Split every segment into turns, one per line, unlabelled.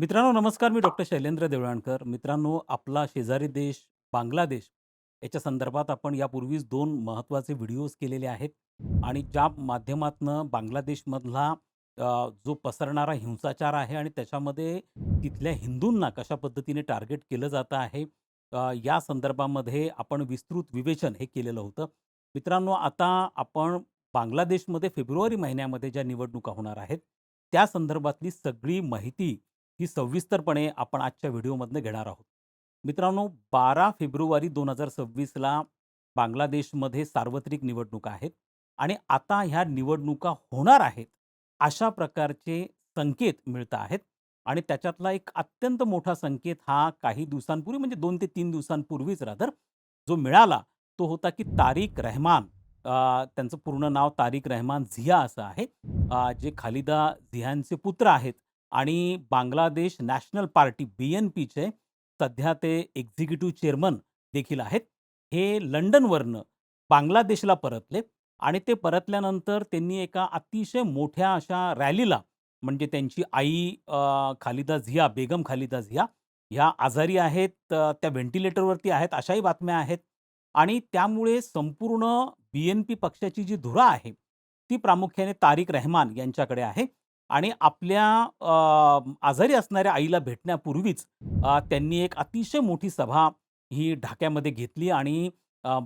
मित्रांनो नमस्कार मी डॉक्टर शैलेंद्र देवळाणकर मित्रांनो आपला शेजारी देश बांगलादेश याच्या संदर्भात आपण यापूर्वीच दोन महत्त्वाचे व्हिडिओज केलेले आहेत आणि ज्या माध्यमातनं बांगलादेशमधला जो पसरणारा हिंसाचार आहे आणि त्याच्यामध्ये तिथल्या हिंदूंना कशा पद्धतीने टार्गेट केलं जातं आहे या संदर्भामध्ये आपण विस्तृत विवेचन हे केलेलं होतं मित्रांनो आता आपण बांगलादेशमध्ये फेब्रुवारी महिन्यामध्ये ज्या निवडणुका होणार आहेत त्या संदर्भातली सगळी माहिती ही सविस्तरपणे आपण आजच्या व्हिडिओमधनं घेणार आहोत मित्रांनो बारा फेब्रुवारी दोन हजार सव्वीसला बांगलादेशमध्ये सार्वत्रिक निवडणुका आहेत आणि आता ह्या निवडणुका होणार आहेत अशा प्रकारचे संकेत मिळत आहेत आणि त्याच्यातला एक अत्यंत मोठा संकेत हा काही दिवसांपूर्वी म्हणजे दोन ते तीन दिवसांपूर्वीच रादर जो मिळाला तो होता की तारिक रहमान त्यांचं पूर्ण नाव तारिक रहमान झिया असं आहे जे खालिदा झियांचे पुत्र आहेत आणि Bangladesh national party B N पीचे सध्या ते एक्झिक्युटिव्ह चेअरमन देखील आहेत हे लंडनवरनं बांगलादेशला परतले आणि ते परतल्यानंतर त्यांनी एका अतिशय मोठ्या अशा रॅलीला म्हणजे त्यांची आई खालिदा झिया बेगम खालिदा झिया ह्या आजारी आहेत त्या व्हेंटिलेटरवरती आहेत अशाही बातम्या आहेत आणि त्यामुळे संपूर्ण बी एन पी पक्षाची जी धुरा आहे ती प्रामुख्याने तारिक रहमान यांच्याकडे आहे आणि आपल्या आजारी असणाऱ्या आईला भेटण्यापूर्वीच त्यांनी एक अतिशय मोठी सभा ही ढाक्यामध्ये घेतली आणि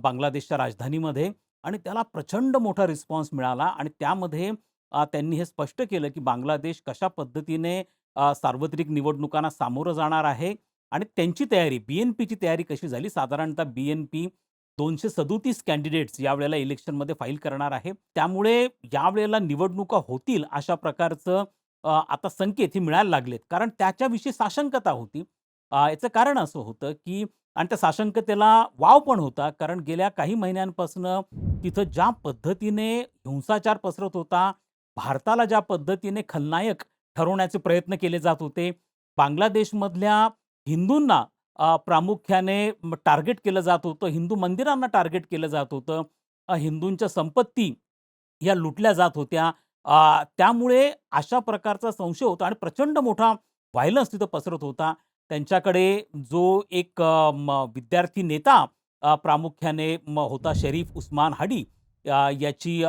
बांगलादेशच्या राजधानीमध्ये आणि त्याला प्रचंड मोठा रिस्पॉन्स मिळाला आणि त्यामध्ये त्यांनी हे स्पष्ट केलं की बांगलादेश कशा पद्धतीने सार्वत्रिक निवडणुकांना सामोरं जाणार आहे आणि त्यांची तयारी बी एन पीची तयारी कशी झाली साधारणतः बी एन पी दोनशे सदोतीस कॅन्डिडेट्स यावेळेला इलेक्शनमध्ये फाईल करणार आहे त्यामुळे यावेळेला निवडणुका होतील अशा प्रकारचं आता संकेत हे मिळायला लागलेत कारण त्याच्याविषयी साशंकता होती याचं कारण असं होतं की आणि त्या साशंकतेला वाव पण होता कारण गेल्या काही महिन्यांपासून तिथं ज्या पद्धतीने हिंसाचार पसरत होता भारताला ज्या पद्धतीने खलनायक ठरवण्याचे प्रयत्न केले जात होते बांगलादेशमधल्या हिंदूंना प्रामुख्याने टार्गेट केलं जात होतं हिंदू मंदिरांना टार्गेट केलं जात होतं हिंदूंच्या संपत्ती या लुटल्या जात होत्या त्यामुळे अशा प्रकारचा संशय होता आणि प्रचंड मोठा व्हायलन्स तिथं पसरत होता त्यांच्याकडे जो एक विद्यार्थी नेता प्रामुख्याने होता शरीफ उस्मान हाडी याची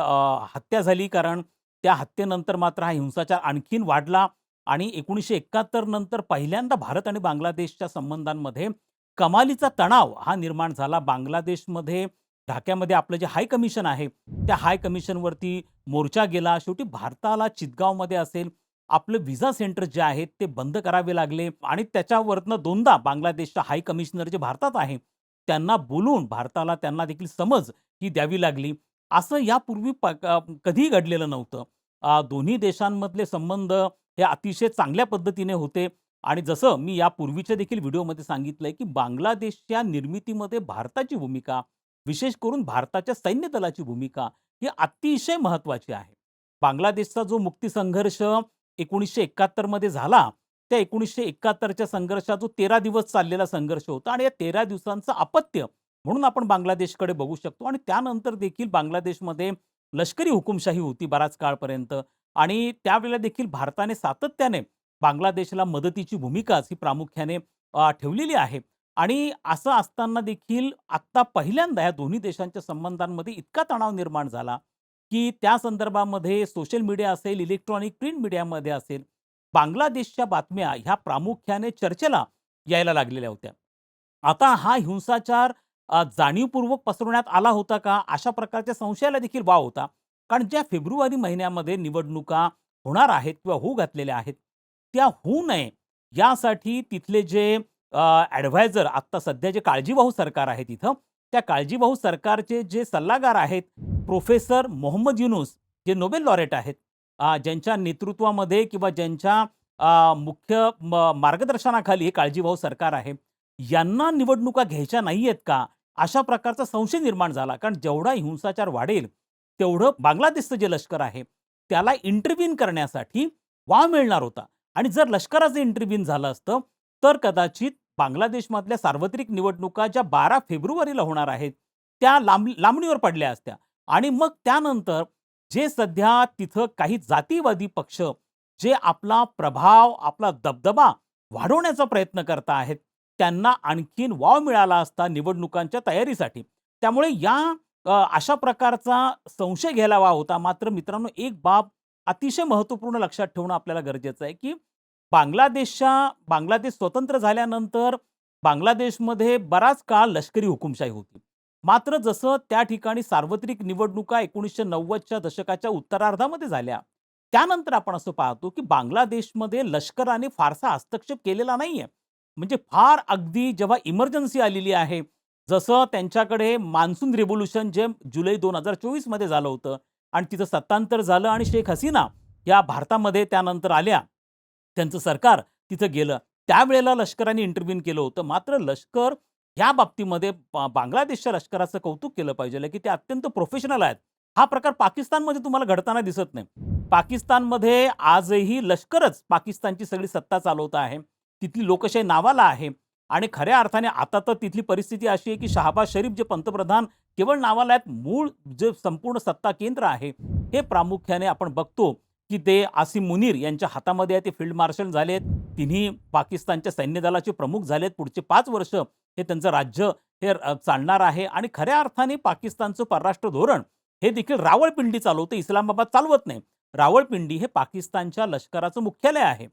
हत्या झाली कारण त्या हत्येनंतर मात्र हा हिंसाचार आणखीन वाढला आणि एकोणीसशे एकाहत्तर नंतर पहिल्यांदा भारत आणि बांगलादेशच्या संबंधांमध्ये कमालीचा तणाव हा निर्माण झाला बांगलादेशमध्ये ढाक्यामध्ये आपलं जे हाय कमिशन आहे त्या हाय कमिशनवरती मोर्चा गेला शेवटी भारताला चितगावमध्ये असेल आपलं व्हिसा सेंटर जे आहेत ते बंद करावे लागले आणि त्याच्यावरनं दोनदा बांगलादेशच्या हाय कमिशनर जे भारतात आहे त्यांना बोलून भारताला त्यांना देखील समज ही द्यावी लागली असं यापूर्वी प कधीही घडलेलं नव्हतं दोन्ही देशांमधले संबंध हे अतिशय चांगल्या पद्धतीने होते आणि जसं मी यापूर्वीच्या देखील व्हिडिओमध्ये सांगितलंय की बांगलादेशच्या निर्मितीमध्ये भारताची भूमिका विशेष करून भारताच्या सैन्य दलाची भूमिका ही अतिशय महत्त्वाची आहे बांगलादेशचा जो मुक्ती संघर्ष एकोणीसशे एकाहत्तरमध्ये झाला त्या एकोणीसशे एकाहत्तरच्या संघर्षात जो तेरा दिवस चाललेला संघर्ष होता आणि या तेरा दिवसांचं अपत्य म्हणून आपण बांगलादेशकडे बघू शकतो आणि त्यानंतर देखील बांगलादेशमध्ये लष्करी हुकुमशाही होती बराच काळपर्यंत आणि त्यावेळेला देखील भारताने सातत्याने बांगलादेशला मदतीची भूमिकाच ही प्रामुख्याने ठेवलेली आहे आणि असं असताना देखील आत्ता पहिल्यांदा या दोन्ही देशांच्या संबंधांमध्ये इतका तणाव निर्माण झाला की त्या संदर्भामध्ये सोशल मीडिया असेल इलेक्ट्रॉनिक प्रिंट मीडियामध्ये असेल बांगलादेशच्या बातम्या ह्या प्रामुख्याने चर्चेला यायला लागलेल्या होत्या आता हा हिंसाचार जाणीवपूर्वक पसरवण्यात आला होता का अशा प्रकारच्या संशयाला देखील वाव होता कारण ज्या फेब्रुवारी महिन्यामध्ये निवडणुका होणार आहेत किंवा होऊ घातलेल्या आहेत त्या होऊ नये यासाठी तिथले जे ॲडव्हायझर आत्ता सध्या जे काळजीवाहू सरकार आहे तिथं त्या काळजीवाहू सरकारचे जे सल्लागार आहेत प्रोफेसर मोहम्मद युनुस जे नोबेल लॉरेट आहेत ज्यांच्या नेतृत्वामध्ये किंवा ज्यांच्या मुख्य मार्गदर्शनाखाली हे काळजीभाऊ सरकार आहे यांना निवडणुका घ्यायच्या नाही आहेत का अशा प्रकारचा संशय निर्माण झाला कारण जेवढा हिंसाचार वाढेल तेवढं बांगलादेशचं जे लष्कर आहे त्याला इंटरव्ह्यून करण्यासाठी वाव मिळणार होता आणि जर लष्कराचं इंटरव्ह्यून झालं असतं तर कदाचित बांगलादेशमधल्या सार्वत्रिक निवडणुका ज्या बारा फेब्रुवारीला होणार आहेत त्या लांब लांबणीवर पडल्या असत्या आणि मग त्यानंतर जे सध्या तिथं काही जातीवादी पक्ष जे आपला प्रभाव आपला दबदबा वाढवण्याचा प्रयत्न करत आहेत त्यांना आणखीन वाव मिळाला असता निवडणुकांच्या तयारीसाठी त्यामुळे या अशा प्रकारचा संशय घ्यायला होता मात्र मित्रांनो एक बाब अतिशय महत्त्वपूर्ण लक्षात ठेवणं आपल्याला गरजेचं आहे की बांगलादेशच्या बांगलादेश स्वतंत्र झाल्यानंतर बांगलादेशमध्ये बराच काळ लष्करी हुकुमशाही होती मात्र जसं त्या ठिकाणी सार्वत्रिक निवडणुका एकोणीसशे नव्वदच्या दशकाच्या उत्तरार्धामध्ये झाल्या त्यानंतर आपण असं पाहतो की बांगलादेशमध्ये लष्कराने फारसा हस्तक्षेप केलेला नाहीये म्हणजे फार अगदी जेव्हा इमर्जन्सी आलेली आहे जसं त्यांच्याकडे मान्सून रेव्होल्युशन जे जुलै दोन हजार चोवीसमध्ये झालं होतं आणि तिथं सत्तांतर झालं आणि शेख हसीना या भारतामध्ये त्यानंतर आल्या त्यांचं सरकार तिथं गेलं त्यावेळेला लष्कराने इंटरव्ह्यून केलं होतं मात्र लष्कर ह्या बाबतीमध्ये बांगलादेशच्या लष्कराचं कौतुक केलं पाहिजे की ते अत्यंत प्रोफेशनल आहेत हा प्रकार पाकिस्तानमध्ये तुम्हाला घडताना दिसत नाही पाकिस्तानमध्ये आजही लष्करच पाकिस्तानची सगळी सत्ता चालवत आहे तिथली लोकशाही नावाला आहे आणि खऱ्या अर्थाने आता तर तिथली परिस्थिती अशी आहे की शहाबाज शरीफ जे पंतप्रधान केवळ नावाला आहेत मूळ जे संपूर्ण सत्ता केंद्र आहे हे प्रामुख्याने आपण बघतो की ते आसिम मुनीर यांच्या हातामध्ये आहे ते फील्ड मार्शल झालेत तिन्ही पाकिस्तानच्या सैन्य दलाचे प्रमुख झालेत पुढचे पाच वर्ष हे त्यांचं राज्य हे चालणार आहे आणि खऱ्या अर्थाने पाकिस्तानचं परराष्ट्र धोरण हे देखील रावळपिंडी चालवतं इस्लामाबाद चालवत नाही रावळपिंडी हे पाकिस्तानच्या लष्कराचं मुख्यालय आहे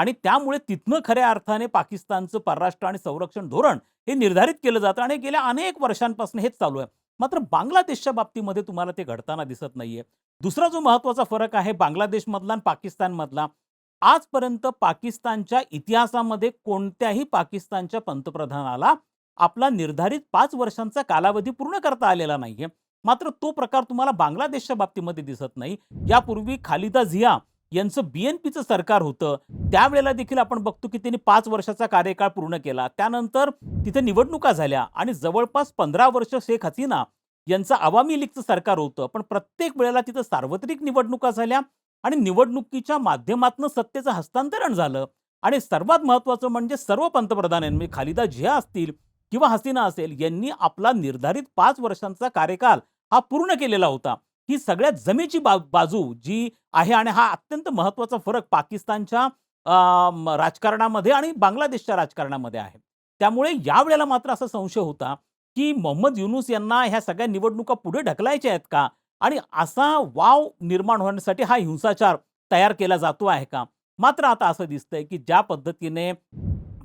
आणि त्यामुळे तिथनं खऱ्या अर्थाने पाकिस्तानचं परराष्ट्र आणि संरक्षण धोरण हे निर्धारित केलं जातं आणि गेल्या अनेक वर्षांपासून हेच चालू आहे मात्र बांगलादेशच्या बाबतीमध्ये तुम्हाला ते घडताना दिसत नाहीये दुसरा जो महत्त्वाचा फरक आहे बांगलादेशमधला आणि पाकिस्तानमधला आजपर्यंत पाकिस्तानच्या इतिहासामध्ये कोणत्याही पाकिस्तानच्या पंतप्रधानाला आपला निर्धारित पाच वर्षांचा कालावधी पूर्ण करता आलेला नाहीये मात्र तो प्रकार तुम्हाला बांगलादेशच्या बाबतीमध्ये दिसत नाही यापूर्वी खालिदा झिया यांचं बी एन पीचं सरकार होतं त्यावेळेला देखील आपण बघतो की त्यांनी पाच वर्षाचा कार्यकाळ पूर्ण केला त्यानंतर तिथे निवडणुका झाल्या आणि जवळपास पंधरा वर्ष शेख हसीना यांचं आवामी लीगचं सरकार होतं पण प्रत्येक वेळेला तिथं सार्वत्रिक निवडणुका झाल्या आणि निवडणुकीच्या माध्यमातून सत्तेचं हस्तांतरण झालं आणि सर्वात महत्त्वाचं म्हणजे सर्व पंतप्रधानांनी खालीदा खालिदा असतील किंवा हसीना असेल यांनी आपला निर्धारित पाच वर्षांचा कार्यकाल हा पूर्ण केलेला होता ही सगळ्यात जमेची बा बाजू जी आहे आणि हा अत्यंत महत्त्वाचा फरक पाकिस्तानच्या राजकारणामध्ये आणि बांगलादेशच्या राजकारणामध्ये आहे त्यामुळे यावेळेला मात्र असा संशय होता की मोहम्मद युनुस यांना ह्या सगळ्या निवडणुका पुढे ढकलायच्या आहेत का आणि असा वाव निर्माण होण्यासाठी हा हिंसाचार तयार केला जातो आहे का मात्र आता असं दिसतंय की ज्या पद्धतीने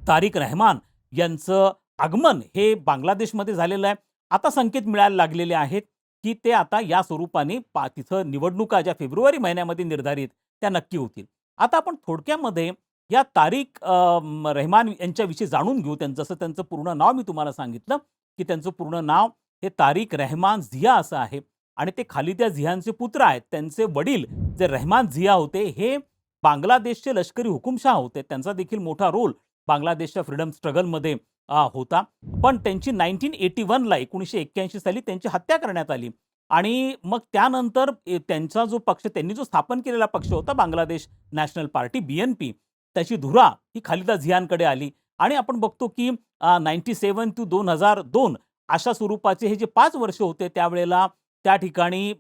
तारिक रहमान यांचं आगमन हे बांगलादेशमध्ये झालेलं आहे आता संकेत मिळायला लागलेले आहेत की ते आता या स्वरूपाने पा तिथं निवडणुका ज्या फेब्रुवारी महिन्यामध्ये निर्धारित त्या नक्की होतील आता आपण थोडक्यामध्ये या तारीख रहमान यांच्याविषयी जाणून घेऊ त्यांचं जसं त्यांचं पूर्ण नाव मी तुम्हाला सांगितलं की त्यांचं पूर्ण नाव हे तारीख रहमान झिया असं आहे आणि ते खाली त्या झियांचे पुत्र आहेत त्यांचे वडील जे रहमान झिया होते हे बांगलादेशचे लष्करी हुकुमशाह होते त्यांचा देखील मोठा रोल बांगलादेशच्या फ्रीडम स्ट्रगलमध्ये होता पण त्यांची नाईन्टीन एटी वनला एकोणीसशे एक्क्याऐंशी साली त्यांची हत्या करण्यात आली आणि मग त्यानंतर त्यांचा जो पक्ष त्यांनी जो स्थापन केलेला पक्ष होता Bangladesh national party B N P त्याची धुरा ही खालिदा झियानकडे आली आणि आपण बघतो की नाईन्टी सेवन टू दोन हजार दोन अशा स्वरूपाचे हे जे पाच वर्ष होते त्यावेळेला त्या ठिकाणी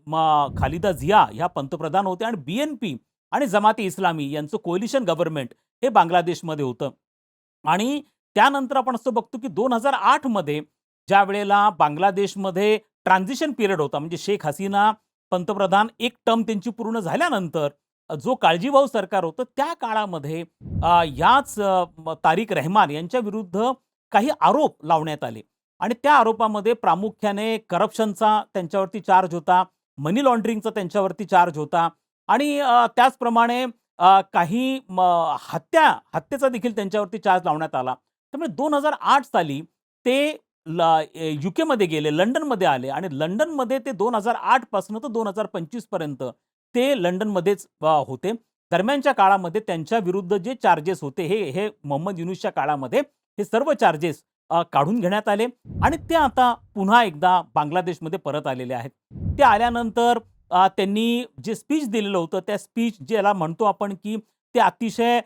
खालिदा झिया ह्या पंतप्रधान होते आणि बी एन पी आणि जमाती इस्लामी यांचं कोलिशन गव्हर्नमेंट हे बांगलादेशमध्ये होतं आणि त्यानंतर आपण असं बघतो की दोन हजार आठमध्ये ज्या वेळेला बांगलादेशमध्ये ट्रान्झिशन पिरियड होता म्हणजे शेख हसीना पंतप्रधान एक टर्म त्यांची पूर्ण झाल्यानंतर जो काळजीभाऊ सरकार होतं त्या काळामध्ये याच तारिक रहमान यांच्या विरुद्ध काही आरोप लावण्यात आले आणि त्या आरोपामध्ये प्रामुख्याने करप्शनचा त्यांच्यावरती चार्ज होता मनी लॉन्ड्रिंगचा त्यांच्यावरती चार्ज होता आणि त्याचप्रमाणे काही हत्या हत्येचा देखील त्यांच्यावरती चार्ज लावण्यात आला त्यामुळे दोन हजार आठ साली ते ल युकेमध्ये गेले लंडनमध्ये आले आणि लंडनमध्ये ते दोन हजार आठपासून तर दोन हजार पंचवीसपर्यंत ते लंडनमध्येच होते दरम्यानच्या काळामध्ये त्यांच्या विरुद्ध जे चार्जेस होते हे हे मोहम्मद युनुसच्या काळामध्ये हे सर्व चार्जेस काढून घेण्यात आले आणि ते आता पुन्हा एकदा बांगलादेशमध्ये परत आलेले आहेत ते आल्यानंतर त्यांनी जे स्पीच दिलेलं होतं त्या स्पीच ज्याला म्हणतो आपण की ते अतिशय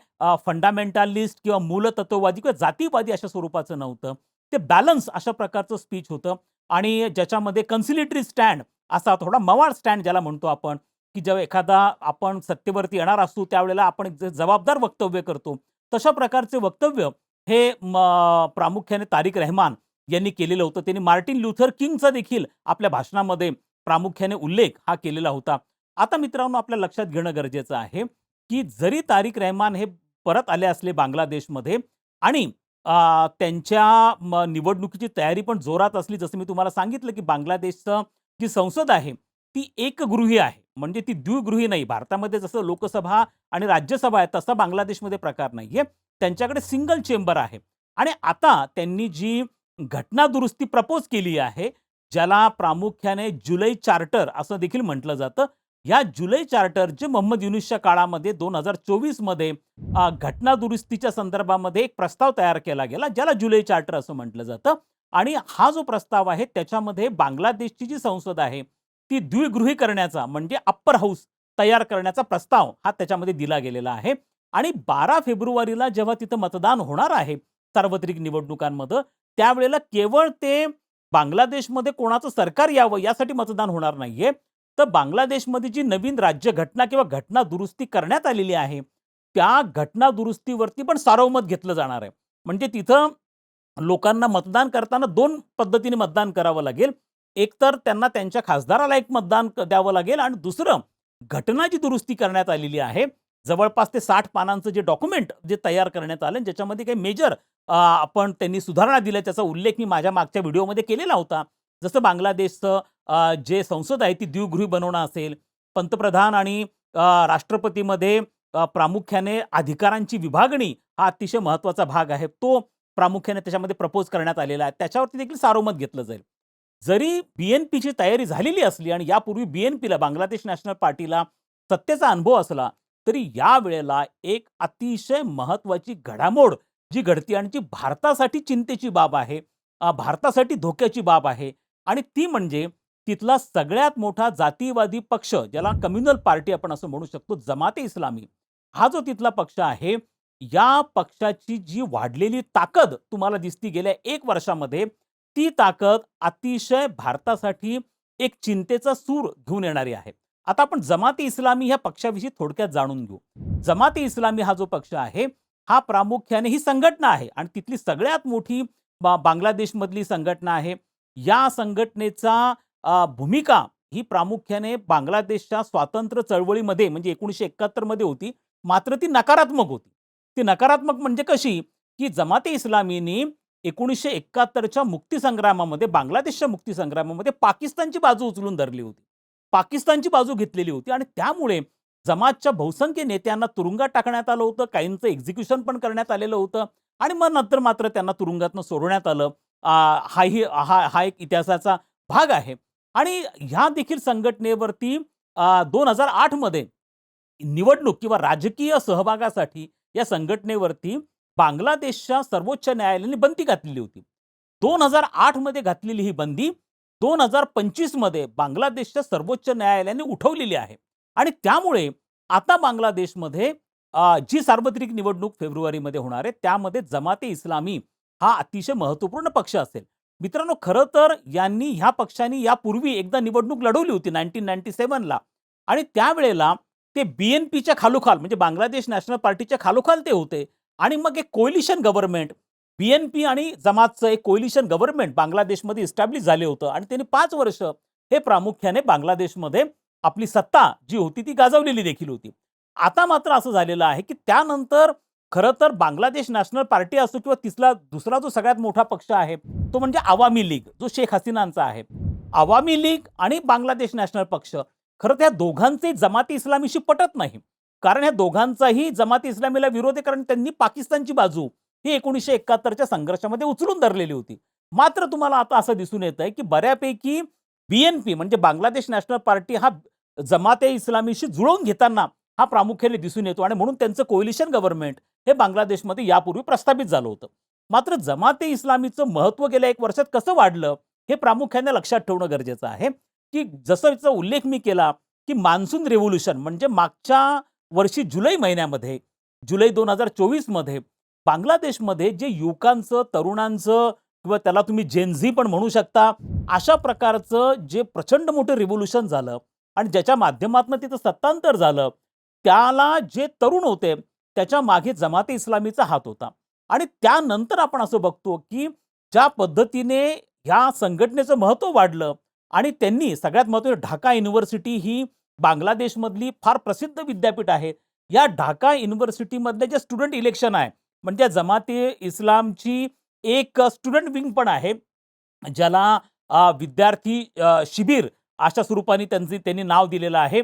फंडामेंटालिस्ट किंवा मूलतत्ववादी किंवा जातीवादी अशा स्वरूपाचं नव्हतं ते बॅलन्स अशा प्रकारचं स्पीच होतं आणि ज्याच्यामध्ये कन्सिलेटरी स्टँड असा थोडा मवाळ स्टँड ज्याला म्हणतो आपण की जेव्हा एखादा आपण सत्तेवरती येणार असतो त्यावेळेला आपण जबाबदार वक्तव्य करतो तशा प्रकारचे वक्तव्य हे प्रामुख्याने तारिक रहमान यांनी केलेलं होतं त्यांनी मार्टिन ल्युथर किंगचा देखील आपल्या भाषणामध्ये प्रामुख्याने उल्लेख हा केलेला होता आता मित्रांनो आपल्या लक्षात घेणं गरजेचं आहे की जरी तारिक रहमान हे परत आले असले बांगलादेशमध्ये आणि त्यांच्या निवडणुकीची तयारी पण जोरात असली जसं मी तुम्हाला सांगितलं की बांगलादेशचं जी संसद आहे ती एकगृही आहे म्हणजे ती द्विगृही नाही भारतामध्ये जसं लोकसभा आणि राज्यसभा आहे तसा बांगलादेशमध्ये प्रकार नाही आहे त्यांच्याकडे सिंगल चेंबर आहे आणि आता त्यांनी जी घटना दुरुस्ती प्रपोज केली आहे ज्याला प्रामुख्याने जुलै चार्टर असं देखील म्हटलं जातं या जुलै चार्टर जे मोहम्मद युनिसच्या काळामध्ये दोन हजार मध्ये घटना दुरुस्तीच्या संदर्भामध्ये एक प्रस्ताव तयार केला गेला ज्याला जुलै चार्टर असं म्हटलं जातं आणि हा जो प्रस्ताव आहे त्याच्यामध्ये बांगलादेशची जी संसद आहे ती द्विगृही करण्याचा म्हणजे अप्पर हाऊस तयार करण्याचा प्रस्ताव हा त्याच्यामध्ये दिला गेलेला आहे आणि बारा फेब्रुवारीला जेव्हा तिथं मतदान होणार आहे सार्वत्रिक निवडणुकांमध्ये त्यावेळेला केवळ ते बांगलादेशमध्ये कोणाचं सरकार यावं यासाठी मतदान होणार नाहीये तर बांगलादेशमध्ये जी नवीन राज्यघटना किंवा घटना दुरुस्ती करण्यात आलेली आहे त्या घटना दुरुस्तीवरती पण सार्वमत घेतलं जाणार आहे म्हणजे तिथं लोकांना मतदान करताना दोन पद्धतीने मतदान करावं लागेल एकतर त्यांना त्यांच्या खासदाराला एक मतदान द्यावं लागेल आणि दुसरं घटना जी दुरुस्ती करण्यात आलेली आहे जवळपास ते साठ पानांचं जे डॉक्युमेंट जे तयार करण्यात आलं ज्याच्यामध्ये काही मेजर आपण त्यांनी सुधारणा दिल्या त्याचा उल्लेख मी माझ्या मागच्या व्हिडिओमध्ये केलेला होता जसं बांगलादेशचं जे संसद आहे ती द्विगृही बनवणं असेल पंतप्रधान आणि राष्ट्रपतीमध्ये प्रामुख्याने अधिकारांची विभागणी हा अतिशय महत्त्वाचा भाग आहे तो प्रामुख्याने त्याच्यामध्ये प्रपोज करण्यात आलेला आहे त्याच्यावरती देखील सारोमत घेतलं जाईल जरी बी एन पीची तयारी झालेली असली आणि यापूर्वी बी एन पीला बांगलादेश नॅशनल पार्टीला सत्तेचा अनुभव असला तरी या वेळेला एक अतिशय महत्त्वाची घडामोड जी घडती आणि जी भारतासाठी चिंतेची बाब आहे भारतासाठी धोक्याची बाब आहे आणि ती म्हणजे तिथला सगळ्यात मोठा जातीवादी पक्ष ज्याला कम्युनल पार्टी आपण असं म्हणू शकतो जमाते इस्लामी हा जो तिथला पक्ष आहे या पक्षाची जी वाढलेली ताकद तुम्हाला दिसती गेल्या एक वर्षामध्ये ती ताकद अतिशय भारतासाठी एक चिंतेचा सूर घेऊन येणारी आहे आता आपण जमाती इस्लामी ह्या पक्षाविषयी थोडक्यात जाणून घेऊ जमाती इस्लामी हा जो पक्ष आहे हा प्रामुख्याने ही संघटना आहे आणि तिथली सगळ्यात मोठी बांगलादेशमधली संघटना आहे या संघटनेचा भूमिका ही प्रामुख्याने बांगलादेशच्या स्वातंत्र्य चळवळीमध्ये म्हणजे एकोणीसशे एकाहत्तरमध्ये होती मात्र ती नकारात्मक होती ती नकारात्मक म्हणजे कशी की जमाते इस्लामीने एकोणीसशे एकाहत्तरच्या मुक्तीसंग्रामामध्ये बांगलादेशच्या मुक्तीसंग्रामामध्ये पाकिस्तानची बाजू उचलून धरली होती पाकिस्तानची बाजू घेतलेली होती आणि त्यामुळे जमातच्या बहुसंख्य नेत्यांना तुरुंगात टाकण्यात आलं होतं काहींचं एक्झिक्युशन पण करण्यात आलेलं होतं आणि मग नंतर मात्र त्यांना तुरुंगातनं सोडण्यात आलं हाही हा हा एक इतिहासाचा भाग आहे आणि ह्या देखील संघटनेवरती दोन हजार आठमध्ये निवडणूक किंवा राजकीय सहभागासाठी या संघटनेवरती बांगलादेशच्या सर्वोच्च न्यायालयाने बंदी घातलेली होती दोन हजार आठमध्ये घातलेली ही बंदी दोन हजार पंचवीसमध्ये बांगलादेशच्या सर्वोच्च न्यायालयाने उठवलेली आहे आणि त्यामुळे आता बांगलादेशमध्ये जी सार्वत्रिक निवडणूक फेब्रुवारीमध्ये होणार आहे त्यामध्ये जमाते इस्लामी हा अतिशय महत्त्वपूर्ण पक्ष असेल मित्रांनो खरं तर यांनी ह्या पक्षांनी यापूर्वी एकदा निवडणूक लढवली होती नाईन्टीन नाईन्टी सेवनला आणि त्यावेळेला ते बी एन पीच्या खालोखाल म्हणजे बांगलादेश नॅशनल पार्टीच्या खालोखाल ते होते आणि मग एक coalition government B N P आणि जमातचं एक कोयलिशन गव्हर्नमेंट बांगलादेशमध्ये इस्टॅब्लिश झाले होतं आणि त्यांनी पाच वर्ष हे प्रामुख्याने बांगलादेशमध्ये आपली सत्ता जी होती ती गाजवलेली देखील होती आता मात्र असं झालेलं आहे की त्यानंतर खरं तर बांगलादेश नॅशनल पार्टी असो किंवा तिसरा दुसरा जो सगळ्यात मोठा पक्ष आहे तो म्हणजे आवामी लीग जो शेख हसीनांचा आहे आवामी लीग आणि बांगलादेश नॅशनल पक्ष खरं त्या दोघांचे जमाती इस्लामीशी पटत नाही कारण ह्या दोघांचाही जमाती इस्लामीला विरोध आहे कारण त्यांनी पाकिस्तानची बाजू ही एकोणीसशे एकाहत्तरच्या संघर्षामध्ये उचलून धरलेली होती मात्र तुम्हाला आता असं दिसून येत आहे की बऱ्यापैकी बी एन पी म्हणजे बांगलादेश नॅशनल पार्टी हा जमाते इस्लामीशी जुळवून घेताना हा प्रामुख्याने दिसून येतो आणि म्हणून त्यांचं कोलिशन गव्हर्नमेंट हे बांगलादेशमध्ये यापूर्वी प्रस्थापित झालं होतं मात्र जमाते इस्लामीचं महत्त्व गेल्या एक वर्षात कसं वाढलं हे प्रामुख्याने लक्षात ठेवणं गरजेचं आहे की जसं उल्लेख मी केला की मान्सून रेव्होल्युशन म्हणजे मागच्या वर्षी जुलै महिन्यामध्ये जुलै दोन हजार चोवीसमध्ये बांगलादेशमध्ये जे युवकांचं तरुणांचं किंवा त्याला तुम्ही जेनझी पण म्हणू शकता अशा प्रकारचं जे प्रचंड मोठं रिव्होल्युशन झालं आणि ज्याच्या माध्यमातून तिथं सत्तांतर झालं त्याला जे तरुण होते त्याच्या मागे जमाते इस्लामीचा हात होता आणि त्यानंतर आपण असं बघतो की ज्या पद्धतीने ह्या संघटनेचं महत्त्व वाढलं आणि त्यांनी सगळ्यात महत्त्वाचं ढाका युनिव्हर्सिटी ही बांगलादेशमधली फार प्रसिद्ध विद्यापीठ आहे या ढाका युनिव्हर्सिटीमधले जे स्टुडंट इलेक्शन आहे म्हणजे जमाते इस्लामची एक स्टुडंट विंग पण आहे ज्याला विद्यार्थी शिबिर अशा स्वरूपाने त्यांचे त्यांनी नाव दिलेलं आहे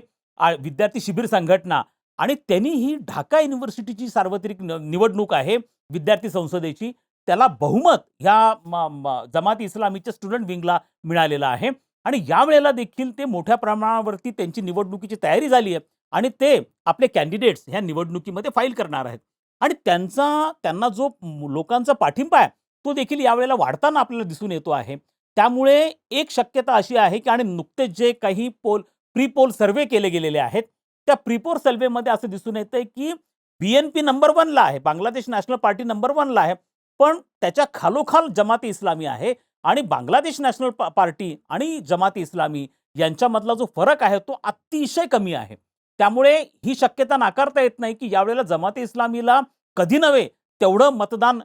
विद्यार्थी शिबिर संघटना आणि त्यांनी ही ढाका युनिव्हर्सिटीची सार्वत्रिक निवडणूक आहे विद्यार्थी संसदेची त्याला बहुमत ह्या जमात इस्लामीच्या स्टुडंट विंगला मिळालेला आहे आणि यावेळेला देखील ते मोठ्या प्रमाणावरती त्यांची निवडणुकीची तयारी झाली आहे आणि ते आपले कॅन्डिडेट्स ह्या निवडणुकीमध्ये फाईल करणार आहेत आणि त्यांचा त्यांना जो लोकांचा पाठिंबा आहे तो देखील यावेळेला वाढताना आपल्याला दिसून येतो आहे त्यामुळे एक शक्यता अशी आहे की आणि नुकतेच जे काही पोल प्री पोल सर्वे केले गेलेले आहेत त्या प्रिपोर सर्व्हेमध्ये असं दिसून येतं की बी एन पी नंबर वनला आहे बांगलादेश नॅशनल पार्टी नंबर वनला आहे पण त्याच्या खालोखाल जमाती इस्लामी आहे आणि बांगलादेश नॅशनल पार्टी आणि जमाती इस्लामी यांच्यामधला जो फरक आहे तो अतिशय कमी आहे त्यामुळे ही शक्यता नाकारता येत नाही की यावेळेला जमाती इस्लामीला कधी नव्हे तेवढं मतदान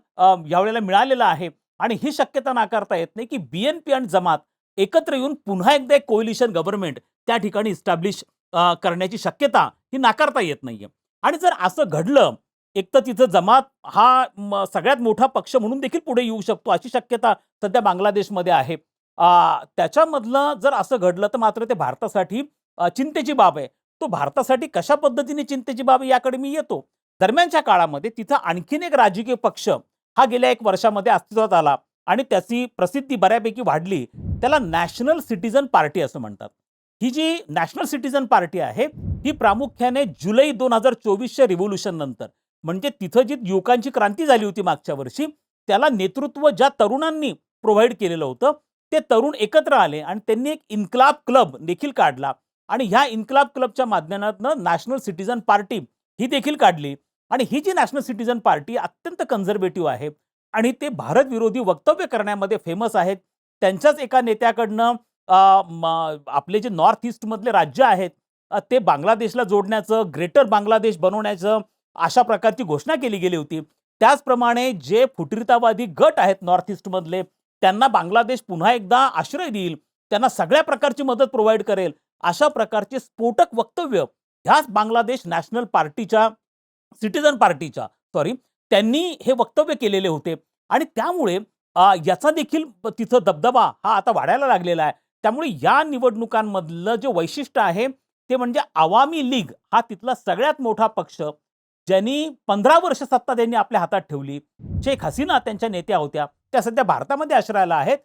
यावेळेला मिळालेलं आहे आणि ही शक्यता नाकारता येत नाही की बी एन पी आणि जमात एकत्र येऊन पुन्हा एकदा एक कोलिशन गव्हर्नमेंट त्या ठिकाणी इस्टॅब्लिश करण्याची शक्यता ही नाकारता येत नाहीये आणि जर असं घडलं एक तर तिथं जमात हा सगळ्यात मोठा पक्ष म्हणून देखील पुढे येऊ शकतो अशी शक्यता सध्या बांगलादेशमध्ये आहे त्याच्यामधलं जर असं घडलं तर मात्र ते भारतासाठी चिंतेची बाब आहे तो भारतासाठी कशा पद्धतीने चिंतेची बाब याकडे मी येतो दरम्यानच्या काळामध्ये तिथं आणखीन एक राजकीय पक्ष हा गेल्या एक वर्षामध्ये अस्तित्वात आला आणि त्याची प्रसिद्धी बऱ्यापैकी वाढली त्याला नॅशनल सिटिझन पार्टी असं म्हणतात ही जी नॅशनल सिटीजन पार्टी आहे ही प्रामुख्याने जुलै दोन हजार चोवीसच्या रिव्होल्युशन नंतर म्हणजे तिथं जी युवकांची क्रांती झाली होती मागच्या वर्षी त्याला नेतृत्व ज्या तरुणांनी प्रोव्हाइड केलेलं होतं ते तरुण एकत्र आले आणि त्यांनी एक इन्क्लाब क्लब देखील काढला आणि ह्या इन्क्लाब क्लबच्या माध्यमातून नॅशनल सिटीजन पार्टी ही देखील काढली आणि ही जी नॅशनल सिटीजन पार्टी अत्यंत कन्झर्वेटिव्ह आहे आणि ते भारत विरोधी वक्तव्य करण्यामध्ये फेमस आहेत त्यांच्याच एका नेत्याकडनं आपले जे नॉर्थ ईस्टमधले राज्य आहेत ते बांगलादेशला जोडण्याचं ग्रेटर बांगलादेश बनवण्याचं अशा प्रकारची घोषणा केली गेली होती त्याचप्रमाणे जे फुटीरतावादी गट आहेत नॉर्थ ईस्टमधले त्यांना बांगलादेश पुन्हा एकदा आश्रय देईल त्यांना सगळ्या प्रकारची मदत प्रोव्हाइड करेल अशा प्रकारचे स्फोटक वक्तव्य ह्याच बांगलादेश नॅशनल पार्टीच्या सिटीजन पार्टीच्या सॉरी त्यांनी हे वक्तव्य केलेले होते आणि त्यामुळे याचा देखील तिथं दबदबा हा आता वाढायला लागलेला आहे त्यामुळे या निवडणुकांमधलं जे वैशिष्ट्य आहे ते म्हणजे आवामी लीग हा तिथला सगळ्यात मोठा पक्ष ज्यांनी पंधरा वर्ष सत्ता त्यांनी आपल्या हातात ठेवली शेख हसीना त्यांच्या नेत्या होत्या त्या सध्या भारतामध्ये आश्रयाला आहेत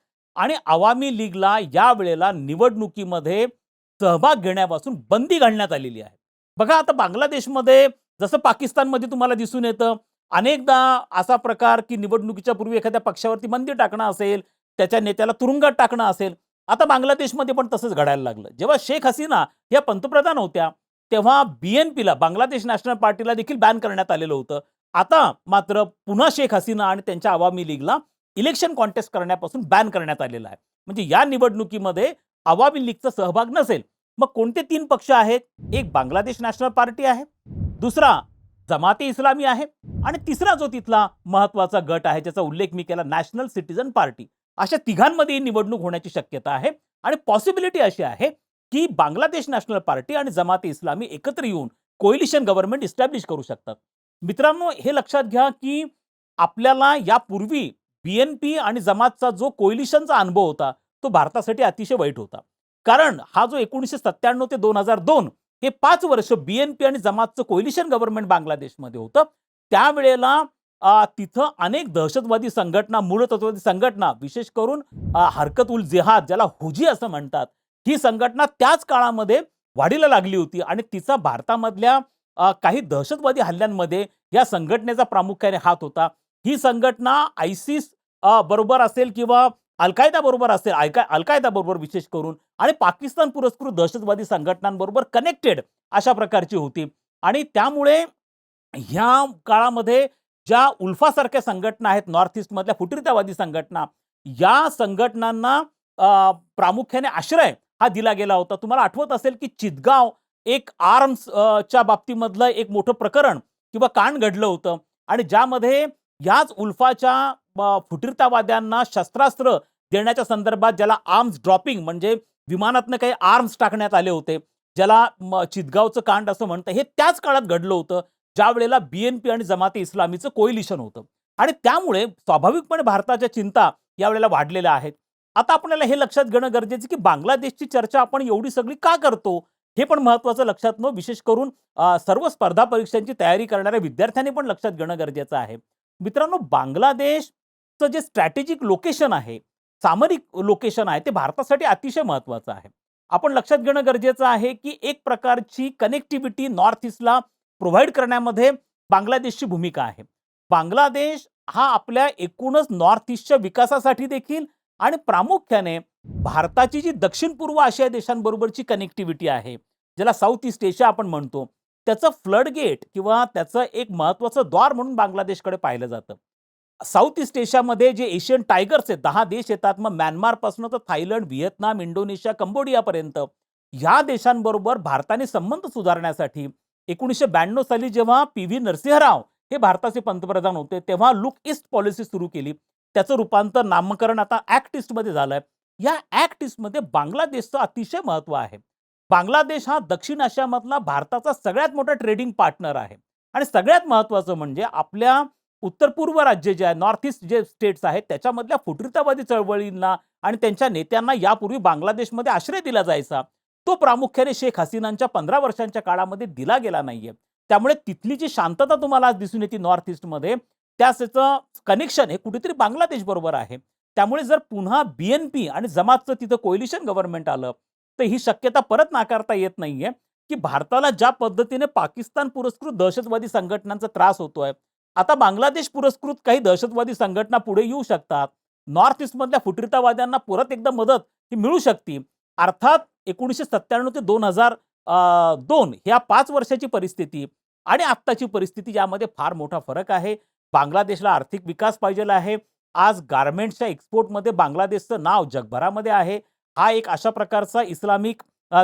आणि आवामी लीगला या वेळेला निवडणुकीमध्ये सहभाग घेण्यापासून बंदी घालण्यात आलेली आहे बघा आता बांगलादेशमध्ये जसं पाकिस्तानमध्ये तुम्हाला दिसून येतं अनेकदा असा प्रकार की निवडणुकीच्या पूर्वी एखाद्या पक्षावरती बंदी टाकणं असेल त्याच्या नेत्याला तुरुंगात टाकणं असेल आता बांगलादेशमध्ये पण तसंच घडायला लागलं जेव्हा शेख हसीना या पंतप्रधान होत्या तेव्हा बी एन पीला बांगलादेश नॅशनल पार्टीला देखील बॅन करण्यात आलेलं होतं आता मात्र पुन्हा शेख हसीना आणि त्यांच्या आवामी लीगला इलेक्शन कॉन्टेस्ट करण्यापासून बॅन करण्यात आलेलं आहे म्हणजे या निवडणुकीमध्ये आवामी लीगचा सहभाग नसेल मग कोणते तीन पक्ष आहेत एक बांगलादेश नॅशनल पार्टी आहे दुसरा जमाते इस्लामी आहे आणि तिसरा जो तिथला महत्वाचा गट आहे ज्याचा उल्लेख मी केला नॅशनल सिटीजन पार्टी अशा तिघांमध्ये निवडणूक होण्याची शक्यता आहे आणि पॉसिबिलिटी अशी आहे की बांगलादेश नॅशनल पार्टी आणि जमाते इस्लामी एकत्र येऊन कोयलिशन गव्हर्नमेंट इस्टॅब्लिश करू शकतात मित्रांनो हे लक्षात घ्या की आपल्याला यापूर्वी बी एन पी आणि जमातचा जो कोयलिशनचा अनुभव होता तो भारतासाठी अतिशय वाईट होता कारण हा जो एकोणीसशे सत्त्याण्णव ते दोन हजार दोन हे पाच वर्ष बी एन पी आणि जमातचं कोयलिशन गव्हर्नमेंट बांगलादेशमध्ये होतं त्यावेळेला तिथं अनेक दहशतवादी संघटना मूळतत्ववादी संघटना विशेष करून हरकत उल जिहाद ज्याला हुजी असं म्हणतात ही संघटना त्याच काळामध्ये वाढीला लागली होती आणि तिचा भारतामधल्या काही दहशतवादी हल्ल्यांमध्ये या संघटनेचा प्रामुख्याने हात होता ही संघटना आयसिस बरोबर असेल किंवा अलकायदा बरोबर असेल अलका अलकायदा बरोबर विशेष करून आणि पाकिस्तान पुरस्कृत दहशतवादी संघटनांबरोबर कनेक्टेड अशा प्रकारची होती आणि त्यामुळे ह्या काळामध्ये ज्या उल्फासारख्या संघटना आहेत नॉर्थ ईस्टमधल्या फुटीरतावादी संघटना या संघटनांना प्रामुख्याने आश्रय हा दिला गेला होता तुम्हाला आठवत असेल की चितगाव एक आर्म्स च्या बाबतीमधलं एक मोठं प्रकरण किंवा कांड घडलं होतं आणि ज्यामध्ये याच उल्फाच्या फुटीरतावाद्यांना शस्त्रास्त्र देण्याच्या संदर्भात ज्याला आर्म्स ड्रॉपिंग म्हणजे विमानातनं काही आर्म्स टाकण्यात आले होते ज्याला चितगावचं कांड असं म्हणतं हे त्याच काळात घडलं होतं ज्या वेळेला पी आणि जमाते इस्लामीचं कोइलिशन होतं आणि त्यामुळे स्वाभाविकपणे भारताच्या चिंता यावेळेला वाढलेल्या आहेत आता आपल्याला हे लक्षात घेणं गरजेचं की बांगलादेशची चर्चा आपण एवढी सगळी का करतो हे पण महत्त्वाचं लक्षात न विशेष करून सर्व स्पर्धा परीक्षांची तयारी करणाऱ्या विद्यार्थ्यांनी पण लक्षात घेणं गरजेचं आहे मित्रांनो बांगलादेशचं जे स्ट्रॅटेजिक लोकेशन आहे सामरिक लोकेशन आहे ते भारतासाठी अतिशय महत्त्वाचं आहे आपण लक्षात घेणं गरजेचं आहे की एक प्रकारची कनेक्टिव्हिटी नॉर्थ ईस्टला प्रोव्हाइड करण्यामध्ये बांगलादेशची भूमिका आहे बांगलादेश हा आपल्या एकूणच नॉर्थ ईस्टच्या विकासासाठी देखील आणि प्रामुख्याने भारताची जी दक्षिण पूर्व आशिया देशांबरोबरची कनेक्टिव्हिटी आहे ज्याला साऊथ ईस्ट एशिया आपण म्हणतो त्याचं फ्लड गेट किंवा त्याचं एक महत्त्वाचं द्वार म्हणून बांगलादेशकडे पाहिलं जातं साऊथ ईस्ट एशियामध्ये जे एशियन टायगर्स आहेत दहा देश येतात मग म्यानमारपासून तर थायलंड व्हिएतनाम इंडोनेशिया कंबोडियापर्यंत ह्या देशांबरोबर भारताने संबंध सुधारण्यासाठी एकोणीसशे ब्याण्णव साली जेव्हा पी व्ही नरसिंहराव हे भारताचे पंतप्रधान होते तेव्हा लुक ईस्ट पॉलिसी सुरू केली त्याचं रूपांतर नामकरण आता ॲक्ट ईस्टमध्ये झालं आहे या ॲक्ट ईस्टमध्ये बांगलादेशचं अतिशय महत्त्व आहे बांगलादेश हा दक्षिण आशियामधला भारताचा सगळ्यात मोठा ट्रेडिंग पार्टनर आहे आणि सगळ्यात महत्त्वाचं म्हणजे आपल्या उत्तर पूर्व राज्य जे आहे नॉर्थ ईस्ट जे स्टेट्स आहेत त्याच्यामधल्या फुटरितावादी चळवळींना आणि त्यांच्या नेत्यांना यापूर्वी बांगलादेशमध्ये आश्रय दिला जायचा तो प्रामुख्याने शेख हसीनांच्या पंधरा वर्षांच्या काळामध्ये दिला गेला नाहीये त्यामुळे तिथली जी शांतता तुम्हाला आज दिसून येते नॉर्थ ईस्टमध्ये त्याचं कनेक्शन हे कुठेतरी बांगलादेश बरोबर आहे त्यामुळे जर पुन्हा बीएनपी आणि जमातचं तिथं कोयलिशन गव्हर्नमेंट आलं तर ही शक्यता परत नाकारता येत नाहीये की भारताला ज्या पद्धतीने पाकिस्तान पुरस्कृत दहशतवादी संघटनांचा त्रास होतोय आता बांगलादेश पुरस्कृत काही दहशतवादी संघटना पुढे येऊ शकतात नॉर्थ ईस्टमधल्या फुटीरतावाद्यांना परत एकदा मदत ही मिळू शकते अर्थात एकोणीसशे सत्त्याण्णव ते दोन हजार दोन ह्या पाच वर्षाची परिस्थिती आणि आत्ताची परिस्थिती यामध्ये फार मोठा फरक आहे बांगलादेशला आर्थिक विकास पाहिजे आहे आज गार्मेंट्सच्या एक्सपोर्टमध्ये बांगलादेशचं नाव जगभरामध्ये आहे हा एक अशा प्रकारचा इस्लामिक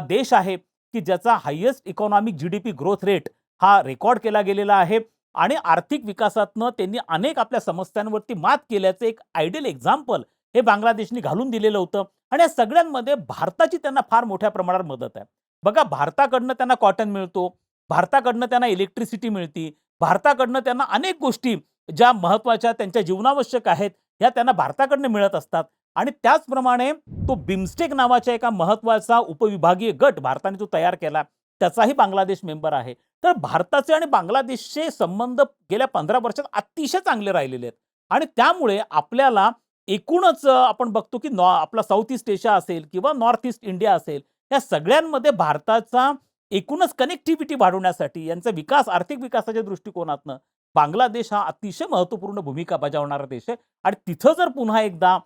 देश आहे की ज्याचा highest economic G D P growth rate हा रेकॉर्ड केला गेलेला आहे आणि आर्थिक विकासातनं त्यांनी अनेक आपल्या समस्यांवरती मात केल्याचं एक आयडियल एक्झाम्पल हे बांगलादेशनी घालून दिलेलं होतं आणि या सगळ्यांमध्ये भारताची त्यांना फार मोठ्या प्रमाणात मदत आहे बघा भारताकडनं त्यांना कॉटन मिळतो भारताकडनं त्यांना इलेक्ट्रिसिटी मिळते भारताकडनं त्यांना अनेक गोष्टी ज्या महत्त्वाच्या त्यांच्या जीवनावश्यक आहेत ह्या त्यांना भारताकडनं मिळत असतात आणि त्याचप्रमाणे तो बिमस्टेक नावाच्या एका महत्त्वाचा उपविभागीय गट भारताने तो तयार केला त्याचाही बांगलादेश मेंबर आहे तर भारताचे आणि बांगलादेशचे संबंध गेल्या पंधरा वर्षात अतिशय चांगले राहिलेले आहेत आणि त्यामुळे आपल्याला एकूणच आपण बघतो की नॉ आपला साऊथ ईस्ट एशिया असेल किंवा नॉर्थ ईस्ट इंडिया असेल या सगळ्यांमध्ये भारताचा एकूणच कनेक्टिव्हिटी वाढवण्यासाठी यांचा विकास आर्थिक विकासाच्या दृष्टिकोनातनं बांगलादेश हा अतिशय महत्त्वपूर्ण भूमिका बजावणारा देश आहे आणि तिथं जर पुन्हा एकदा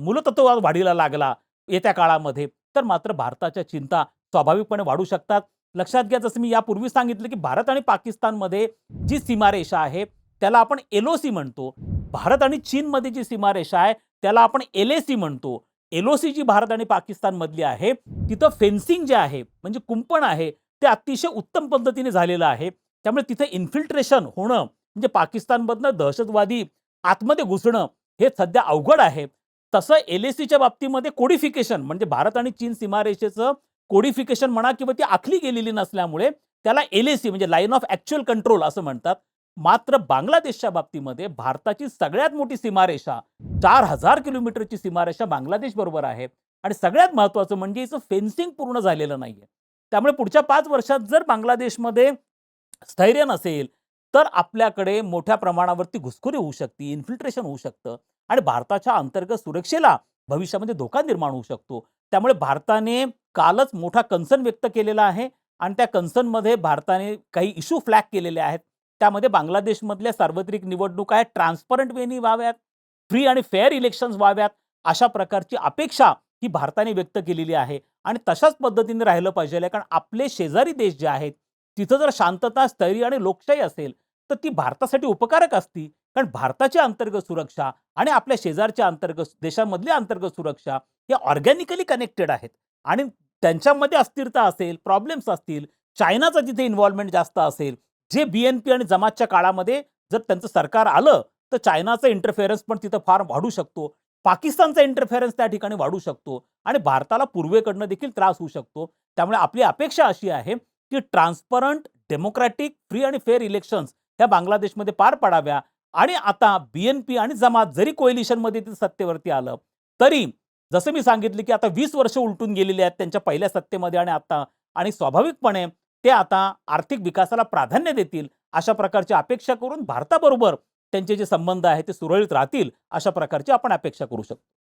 मूलतत्ववाद वाढीला लागला येत्या काळामध्ये तर मात्र भारताच्या चिंता स्वाभाविकपणे वाढू शकतात लक्षात घ्या जसं मी यापूर्वी सांगितलं की भारत आणि पाकिस्तानमध्ये जी सीमारेषा आहे त्याला आपण एलओसी म्हणतो भारत आणि चीनमध्ये जी सीमारेषा आहे त्याला आपण एल ए सी म्हणतो एलओसी जी भारत आणि पाकिस्तानमधली आहे तिथं फेन्सिंग जे आहे म्हणजे कुंपण आहे ते अतिशय उत्तम पद्धतीने झालेलं आहे त्यामुळे तिथे इन्फिल्ट्रेशन होणं म्हणजे पाकिस्तानमधनं दहशतवादी आतमध्ये घुसणं हे सध्या अवघड आहे तसं एल ए सीच्या बाबतीमध्ये कोडिफिकेशन म्हणजे भारत आणि चीन सीमारेषेचं कोडिफिकेशन म्हणा किंवा ती आखली गेलेली नसल्यामुळे त्याला एल ए सी म्हणजे लाईन ऑफ ॲक्च्युअल कंट्रोल असं म्हणतात मात्र बांगलादेशच्या बाबतीमध्ये भारताची सगळ्यात मोठी सीमारेषा चार हजार किलोमीटरची सीमारेषा बांगलादेश बरोबर आहे आणि सगळ्यात महत्त्वाचं म्हणजे याचं फेन्सिंग पूर्ण झालेलं नाही आहे त्यामुळे पुढच्या पाच वर्षात जर बांगलादेशमध्ये स्थैर्य नसेल तर आपल्याकडे मोठ्या प्रमाणावरती घुसखोरी होऊ शकते इन्फिल्ट्रेशन होऊ शकतं आणि भारताच्या अंतर्गत सुरक्षेला भविष्यामध्ये धोका निर्माण होऊ शकतो त्यामुळे भारताने कालच मोठा कन्सर्न व्यक्त केलेला आहे आणि त्या कन्सर्नमध्ये भारताने काही इश्यू फ्लॅग केलेले आहेत त्यामध्ये बांगलादेशमधल्या सार्वत्रिक निवडणुका ट्रान्सपरंट वेनी व्हाव्यात फ्री आणि फेअर इलेक्शन्स व्हाव्यात अशा प्रकारची अपेक्षा ही भारताने व्यक्त केलेली आहे आणि तशाच पद्धतीने राहिलं पाहिजे कारण आपले शेजारी देश जे आहेत तिथं जर शांतता स्थैर्य आणि लोकशाही असेल तर ती भारतासाठी उपकारक असती कारण भारताची अंतर्गत सुरक्षा आणि आपल्या शेजारच्या अंतर्गत देशांमधली अंतर्गत सुरक्षा या ऑर्गॅनिकली कनेक्टेड आहेत आणि त्यांच्यामध्ये अस्थिरता असेल प्रॉब्लेम्स असतील चायनाचा जिथे इन्व्हॉल्वमेंट जास्त असेल जे बीएनपी आणि जमातच्या काळामध्ये जर त्यांचं सरकार आलं तर चायनाचा इंटरफेरन्स पण तिथं फार वाढू शकतो पाकिस्तानचा इंटरफेरन्स त्या ठिकाणी वाढू शकतो आणि भारताला पूर्वेकडनं देखील त्रास होऊ शकतो त्यामुळे आपली अपेक्षा अशी आहे की ट्रान्सपरंट डेमोक्रॅटिक फ्री आणि फेअर इलेक्शन्स ह्या बांगलादेशमध्ये पार पाडाव्या आणि आता बी एन पी आणि जमात जरी कोयलिशनमध्ये ते सत्तेवरती आलं तरी जसं मी सांगितलं की आता वीस वर्ष उलटून गेलेली आहेत त्यांच्या पहिल्या सत्तेमध्ये आणि आता आणि स्वाभाविकपणे ते आता आर्थिक विकासाला प्राधान्य देतील अशा प्रकारची अपेक्षा करून भारताबरोबर त्यांचे जे संबंध आहेत ते सुरळीत राहतील अशा प्रकारची आपण अपेक्षा करू शकतो